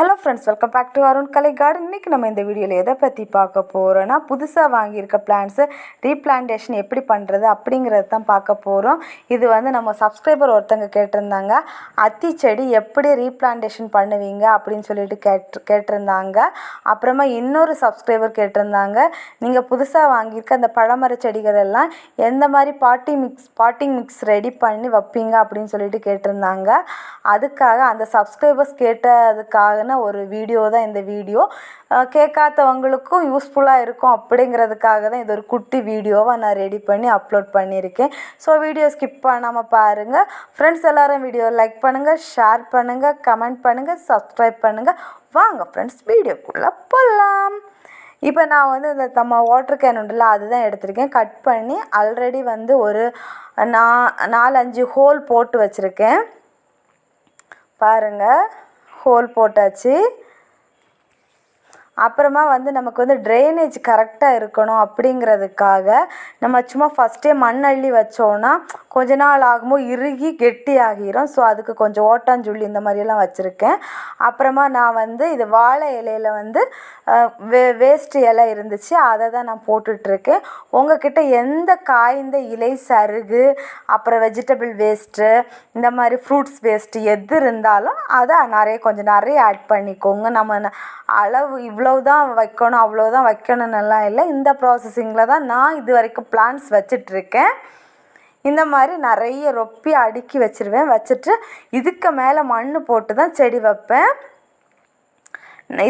Hello friends welcome back to Arun Kalai garden இன்றைக்கி நம்ம இந்த வீடியோவில் எதை பற்றி பார்க்க போகிறோன்னா புதுசாக வாங்கியிருக்க பிளான்ஸு ரீப்ளான்டேஷன் எப்படி பண்ணுறது அப்படிங்கிறது தான் பார்க்க போகிறோம் இது வந்து நம்ம சப்ஸ்கிரைபர் ஒருத்தங்க கேட்டிருந்தாங்க. அத்தி செடி எப்படி ரீப்ளான்டேஷன் பண்ணுவீங்க அப்படின்னு சொல்லிட்டு கேட்டு கேட்டிருந்தாங்க. அப்புறமா இன்னொரு சப்ஸ்கிரைபர் கேட்டிருந்தாங்க. நீங்கள் புதுசாக வாங்கியிருக்க அந்த பழமர செடிகள் எல்லாம் எந்த மாதிரி பாட்டி மிக்ஸ் பாட்டிங் மிக்ஸ் ரெடி பண்ணி வைப்பீங்க அப்படின்னு சொல்லிட்டு கேட்டிருந்தாங்க. அதுக்காக அந்த சப்ஸ்கிரைபர்ஸ் கேட்டதுக்காக ஒரு வீடியோ தான் இந்த வீடியோ. கேட்காதவங்களுக்கும் யூஸ்ஃபுல்லாக இருக்கும் அப்படிங்கிறதுக்காக தான் இது ஒரு குட்டி வீடியோவை நான் ரெடி பண்ணி அப்லோட் பண்ணியிருக்கேன். ஸோ வீடியோ ஸ்கிப் பண்ணாமல் பாருங்கள் ஃப்ரெண்ட்ஸ் எல்லோரும் வீடியோ லைக் பண்ணுங்கள் ஷேர் பண்ணுங்கள் கமெண்ட் பண்ணுங்கள் சப்ஸ்கிரைப் பண்ணுங்கள் வாங்க ஃப்ரெண்ட்ஸ் வீடியோக்குள்ளே போகலாம் இப்போ நான் வந்து இந்த நம்ம வாட்டர் கேன் உண்டுல அதுதான் எடுத்திருக்கேன். கட் பண்ணி ஆல்ரெடி வந்து ஒரு நா நாலஞ்சு ஹோல் போட்டு வச்சுருக்கேன். பாருங்கள் ஹோல் போட்டாச்சு. அப்புறமா வந்து நமக்கு வந்து ட்ரைனேஜ் கரெக்டாக இருக்கணும் அப்படிங்கிறதுக்காக நம்ம சும்மா ஃபஸ்ட்டே மண் அள்ளி வச்சோன்னா கொஞ்ச நாள் ஆகும்போது இறுகி கெட்டி ஆகிரும் ஸோ அதுக்கு கொஞ்சம் ஓட்டாஞ்சுள்ளி இந்த மாதிரியெல்லாம் வச்சுருக்கேன். அப்புறமா நான் வந்து இது வாழை இலையில் வந்து வே வேஸ்ட்டு இலை இருந்துச்சு. அதை தான் நான் போட்டுட்ருக்கேன். உங்ககிட்ட எந்த காய்ந்த இலை சருகு அப்புறம் வெஜிடபிள் வேஸ்ட்டு இந்த மாதிரி ஃப்ரூட்ஸ் வேஸ்ட்டு எது இருந்தாலும் அதை நிறைய கொஞ்சம் நிறைய ஆட் பண்ணிக்கோங்க. நம்ம அளவு இவ்வளோ தான் வைக்கணும் அவ்வளோ தான் இல்லை. இந்த ப்ராசஸிங்கில் தான் நான் இது வரைக்கும் பிளான்ஸ் வச்சிட்ருக்கேன். இந்த மாதிரி நிறைய ரொப்பி அடுக்கி வச்சுருவேன். வச்சுட்டு இதுக்கு மேலே மண் போட்டு தான் செடி வைப்பேன்.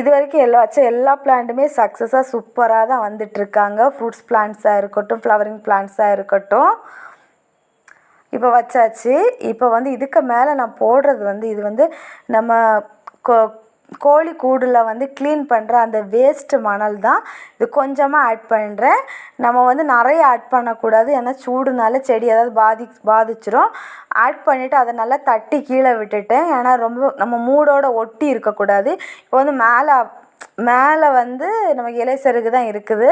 இது வரைக்கும் எல்லா வச்ச எல்லா பிளான்ட்டுமே சக்ஸஸாக சூப்பராக தான் வந்துட்டுருக்காங்க ஃப்ரூட்ஸ் பிளான்ட்ஸாக இருக்கட்டும் ஃப்ளவரிங் பிளான்ட்ஸாக இருக்கட்டும். இப்போ வச்சாச்சு. இப்போ வந்து இதுக்கு மேலே நான் போடுறது வந்து இது வந்து நம்ம கொ கோழி கூடில் வந்து க்ளீன் பண்ணுற அந்த வேஸ்ட்டு மணல் தான் இது கொஞ்சமாக ஆட் பண்ணுறேன் நம்ம வந்து நிறைய ஆட் பண்ணக்கூடாது. ஏன்னா சூடுனால செடி ஏதாவது பாதி பாதிச்சிரும். ஆட் பண்ணிவிட்டு அதை நல்லா தட்டி கீழே விட்டுட்டேன். ஏன்னா ரொம்ப நம்ம மூடோட ஒட்டி இருக்கக்கூடாது. இப்போ வந்து மேலே மேலே வந்து நமக்கு இலை சருகு தான் இருக்குது.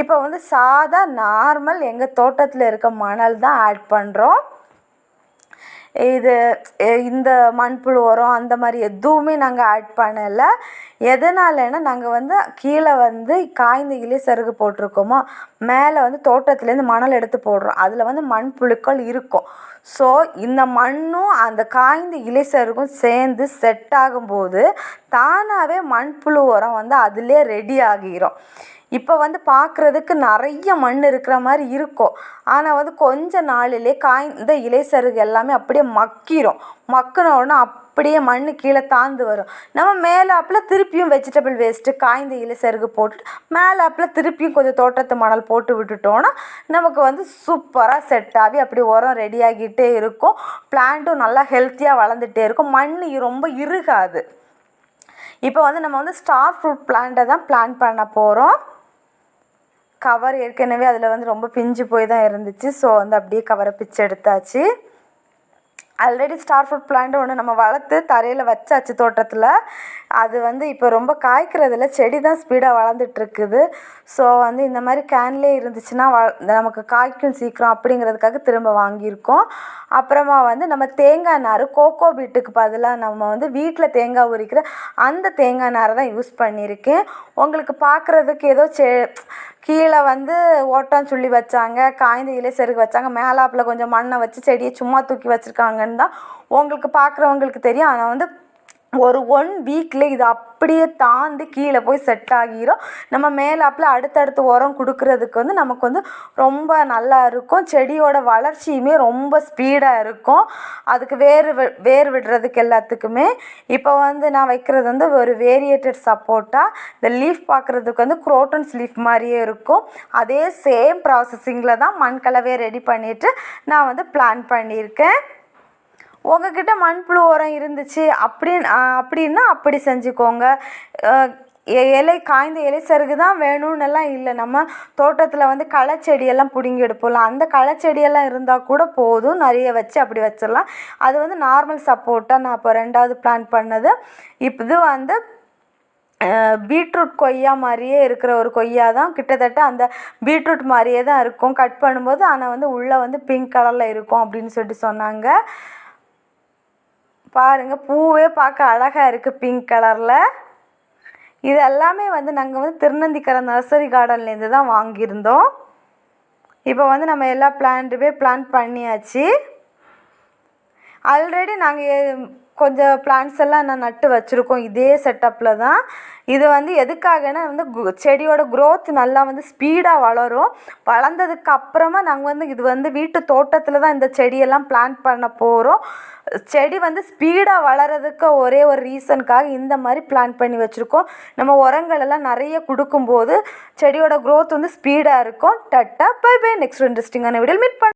இப்போ வந்து சாதா நார்மல் எங்கள் தோட்டத்தில் இருக்க மணல் தான் ஆட் பண்ணுறோம் இது இந்த மண்புழு உரம் அந்த மாதிரி எதுவுமே நாங்கள் ஆட் பண்ணலை. எதனாலன்னா நாங்கள் வந்து கீழே வந்து காய்ந்த இலை சருகு போட்டிருக்கோமோ மேலே வந்து தோட்டத்துலேருந்து மணல் எடுத்து போடுறோம். அதில் வந்து மண்புழுக்கள் இருக்கும். ஸோ இந்த மண்ணும் அந்த காய்ந்த இலை சருகும் சேர்ந்து செட் ஆகும்போது தானாகவே மண்புழு உரம் வந்து அதிலே ரெடி ஆகிரும். இப்போ வந்து பார்க்குறதுக்கு நிறைய மண் இருக்கிற மாதிரி இருக்கும். ஆனால் வந்து கொஞ்ச நாளிலே காய்ந்த இலை சருகு எல்லாமே அப்படியே மக்கிரும். மக்கின உடனே அப்படியே மண் கீழே தாழ்ந்து வரும். நம்ம மேலாப்பில் திருப்பியும் வெஜிடபிள் வேஸ்ட்டு காய்ந்த இலை சருகு போட்டுட்டு மேலாப்பில் திருப்பியும் கொஞ்சம் தோட்டத்து மணல் போட்டு விட்டுட்டோன்னா நமக்கு வந்து சூப்பராக செட் ஆகி அப்படி உரம் ரெடி ஆகிட்டே இருக்கும். பிளான்ட்டும் நல்லா ஹெல்த்தியாக வளர்ந்துட்டே இருக்கும். மண் ரொம்ப இறுகாது இப்போ வந்து நம்ம வந்து ஸ்டார் ஃப்ரூட் பிளான்ட்டை தான் பிளான் பண்ண போகிறோம் கவர் ஏற்கனவே அதில் வந்து ரொம்ப பிஞ்சு போய் தான் இருந்துச்சு. ஸோ வந்து அப்படியே கவரை பிச்சு எடுத்தாச்சு. ஆல்ரெடி ஸ்டார் ஃப்ரூட் பிளான்ட் ஒன்று நம்ம வளர்த்து தரையில் வச்சாச்சு தோட்டத்தில். அது வந்து இப்போ ரொம்ப காய்க்கிறதில்ல செடி தான் ஸ்பீடாக வளர்ந்துட்டுருக்குது ஸோ வந்து இந்த மாதிரி கேன்லே இருந்துச்சுன்னா வ நமக்கு காய்க்கும் சீக்கிரம் அப்படிங்கிறதுக்காக திரும்ப வாங்கியிருக்கோம். அப்புறமா வந்து நம்ம தேங்காய் நார் கோகோ பீட்டுக்கு பதிலாக நம்ம வந்து வீட்டில் தேங்காய் உரிக்கிற அந்த தேங்காய் நாரை தான் யூஸ் பண்ணியிருக்கேன். உங்களுக்கு பார்க்குறதுக்கு ஏதோ செ கீழே வந்து ஓட்டான் வச்சாங்க காய்ந்த இலை செருகு வச்சாங்க மேலாப்பில் கொஞ்சம் மண்ணை வச்சு செடியை சும்மா தூக்கி வச்சுருக்காங்கன்னு தான் உங்களுக்கு பார்க்குறவங்களுக்கு தெரியும். ஆனால் வந்து ஒரு ஒன் வீக்கில் இது அப் அப்படியே தாண்டி கீழே போய் செட் ஆகிரும். நம்ம மேலாப்பில் அடுத்தடுத்து உரம் கொடுக்குறதுக்கு வந்து நமக்கு வந்து ரொம்ப நல்லா இருக்கும். செடியோட வளர்ச்சியுமே ரொம்ப ஸ்பீடாக இருக்கும். அதுக்கு வேர் வேர் விடுறதுக்கு எல்லாத்துக்குமே. இப்போ வந்து நான் வைக்கிறது வந்து ஒரு வேரியேட்டட் சப்போர்ட்டாக இந்த லீஃப் பார்க்குறதுக்கு வந்து குரோட்டன்ஸ் லீஃப் மாதிரியே இருக்கும். அதே சேம் ப்ராசஸிங்கில் தான் மண் ரெடி பண்ணிவிட்டு நான் வந்து பிளான் பண்ணியிருக்கேன். உங்கக்கிட்ட மண்புழு உரம் இருந்துச்சு அப்படின் அப்படின்னா அப்படி செஞ்சுக்கோங்க. இலை காய்ந்த இலை சருகு தான் வேணும்னெல்லாம் இல்லை. நம்ம தோட்டத்தில் வந்து களைச்செடியெல்லாம் பிடுங்கி எடுப்போம்ல அந்த களைச்செடியெல்லாம் இருந்தால் கூட போதும். நிறைய வச்சு அப்படி வச்சிடலாம். அது வந்து நார்மல் சப்போர்ட்டாக நான் இப்போ ரெண்டாவது பிளான் பண்ணது. இப்போ இது வந்து பீட்ரூட் கொய்யா மாதிரியே இருக்கிற ஒரு கொய்யா தான். கிட்டத்தட்ட அந்த பீட்ரூட் மாதிரியே தான் இருக்கும். கட் பண்ணும்போது ஆனால் வந்து உள்ளே வந்து பிங்க் கலரில் இருக்கும் அப்படின்னு சொல்லிட்டு சொன்னாங்க. பாருங்கள் பூவே பார்க்க அழகாக இருக்குது பிங்க் கலரில் இது எல்லாமே வந்து நாங்கள் வந்து திருநந்திக்கரை நர்சரி கார்டன்லேருந்து தான் வாங்கியிருந்தோம். இப்போ வந்து நம்ம எல்லா பிளான்ட்டுமே பிளான் பண்ணியாச்சு. ஆல்ரெடி நாங்கள் கொஞ்சம் பிளான்ட்ஸ் எல்லாம் நான் நட்டு வச்சுருக்கோம். இதே செட்டப்பில் தான். இது வந்து எதுக்காகனா வந்து கு- செடியோட க்ரோத் நல்லா வந்து ஸ்பீடாக வளரும். வளர்ந்ததுக்கு அப்புறமா நாங்கள் வந்து இது வந்து வீட்டு தோட்டத்தில் தான் இந்த செடியெல்லாம் பிளான்ட் பண்ண போகிறோம் செடி வந்து ஸ்பீடாக வளர்கிறதுக்கு ஒரே ஒரு ரீசனுக்காக இந்த மாதிரி பிளான் பண்ணி வச்சுருக்கோம். நம்ம உரங்கள் எல்லாம் நிறைய கொடுக்கும்போது செடியோட க்ரோத் வந்து ஸ்பீடாக இருக்கும். டட்டா பை பை நெக்ஸ்ட் இன்ட்ரெஸ்டிங்கான வீடியோ மீட் பண்ண